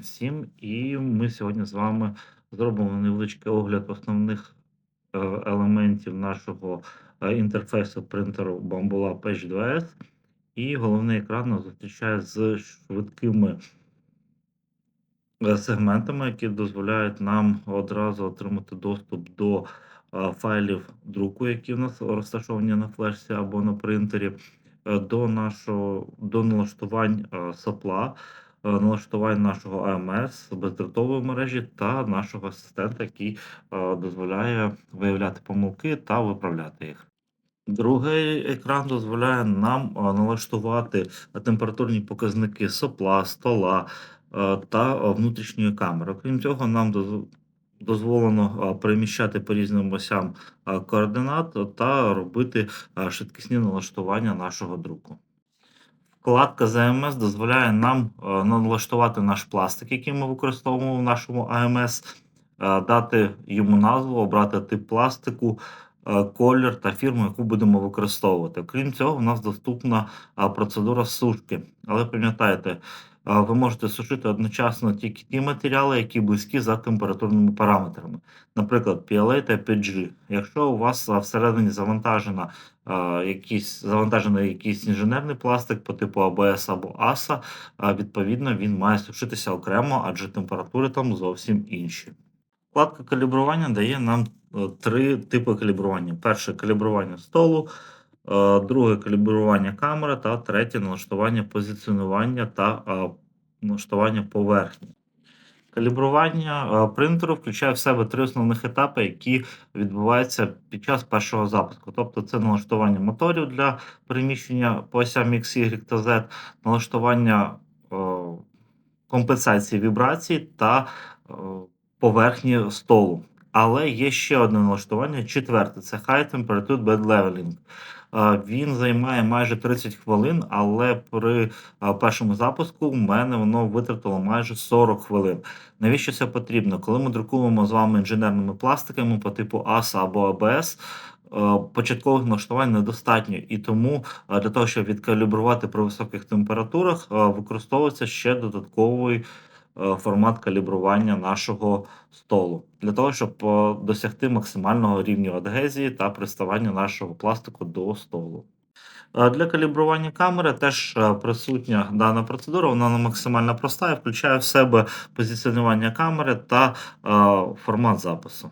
всім, і ми сьогодні з вами зробимо невеличкий огляд основних е, елементів нашого е, інтерфейсу принтеру Bambolab H2S. І головний екран нас зустрічає з швидкими е, сегментами, які дозволяють нам одразу отримати доступ до файлів друку, які в нас розташовані на флешці або на принтері, до нашого до налаштувань сопла, е, налаштувань нашого AMS, бездротової мережі та нашого асистента, який е, дозволяє виявляти помилки та виправляти їх. Другий екран дозволяє нам е, налаштувати температурні показники сопла, стола е, та е, внутрішньої камери. Крім цього, нам дозволено е, переміщати по різним осям е, координат та робити е, швидкісні налаштування нашого друку. Вкладка ЗМС дозволяє нам е, налаштувати наш пластик, який ми використовуємо в нашому AMS, е, дати йому назву, обрати тип пластику, е, колір та фірму, яку будемо використовувати. Крім цього, у нас доступна процедура сушки. Але пам'ятайте, ви можете сушити одночасно тільки ті матеріали, які близькі за температурними параметрами, наприклад, PLA та PG. Якщо у вас всередині завантажена якийсь завантажений якийсь інженерний пластик по типу АБС або АСА, відповідно, він має сушитися окремо, адже температури там зовсім інші. Вкладка калібрування дає нам е, три типи калібрування: перше калібрування столу, друге калібрування камери та третє налаштування позиціонування та е, налаштування поверхні. Калібрування е, принтеру включає в себе три основних етапи, які відбуваються під час першого запуску. Тобто це налаштування моторів для переміщення по осям X, Y та Z, налаштування е, компенсації вібрацій та е, поверхні столу. Але є ще одне налаштування, четверте це High Temperature Bed Leveling. Він займає майже 30 хвилин, але при першому запуску в мене воно витратило майже 40 хвилин. Навіщо це потрібно? Коли ми друкуємо з вами інженерними пластиками по типу ASA або е, початкових налаштувань недостатньо, і тому для того, щоб відкалібрувати при високих температурах, використовується ще додатковий формат калібрування нашого столу для того, щоб е, досягти максимального рівня адгезії та приставання нашого пластику до столу. Е, Для калібрування камери теж е, присутня дана процедура, вона максимально проста і включає в себе позиціонування камери та е, формат запису.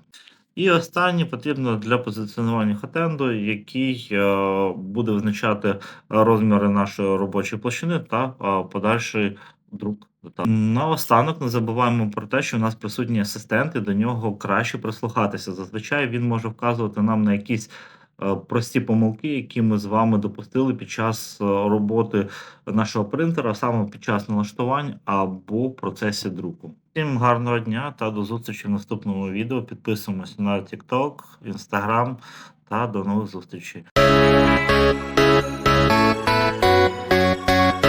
І останнє потрібно для позиціонування хотенду, який е, буде визначати розміри нашої робочої площини та е, подальший друк. деталей. Наостанок не забуваємо про те, що у нас присутній асистент, і до нього краще прислухатися. Зазвичай він може вказувати нам на якісь е, прості помилки, які ми з вами допустили під час е, роботи нашого принтера, саме під час налаштувань або в процесі друку. Всім гарного дня та до зустрічі в наступному відео. Підписуємося на TikTok, Instagram та до нових зустрічей.